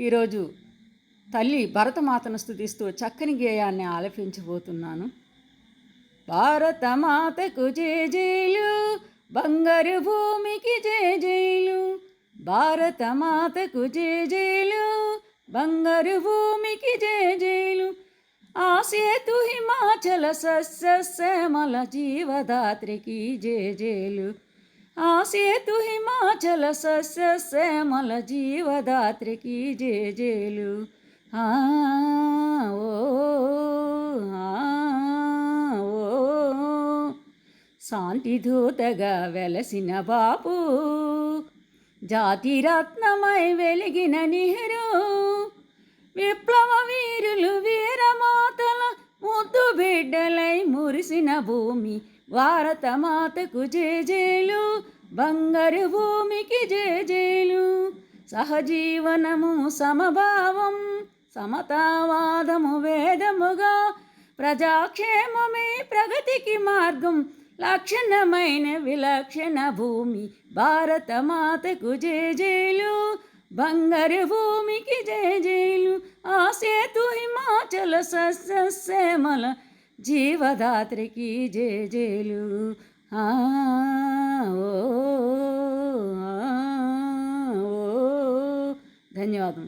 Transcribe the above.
ఈరోజు తల్లి భరతమాతను స్థుతిస్తూ చక్కని గేయాన్ని ఆలపించబోతున్నాను. భారతమాతకు జేజేలు బంగారు భూమికి జేజేలు. భారతమాతకు జేజేలు బంగారు భూమికి జేజేలు. ఆ సేతు హిమాచల సస్యశ్యామల జీవదాత్రికి జేజేలు. ఆ సేతు హిమాచల సస్యశ్యామల జీవదాత్రికి జేజేలు ఆ, ఓ, ఆ, ఓ. శాంతిదూతగా వెలసిన బాపు జాతిరత్నమై వెలిగిన నెహ్రూ విప్లవ వీరులు కురిసిన మురిసిన భూమి భారతమాతకు జేజేలు బంగారు భూమికి జేజేలు. సహజీవనము సమభావం సమతావాదము వేదముగా ప్రజాక్షేమమే ప్రగతికి మార్గం లక్షణమైన విలక్షణ భూమి భారతమాతకు జేజేలు బంగారు భూమికి జేజేలు. ఆ సేతు హిమాచల సస్యమల జీవదాత్రికి జేజేలు ఆ, ఓ. ధన్యవాదం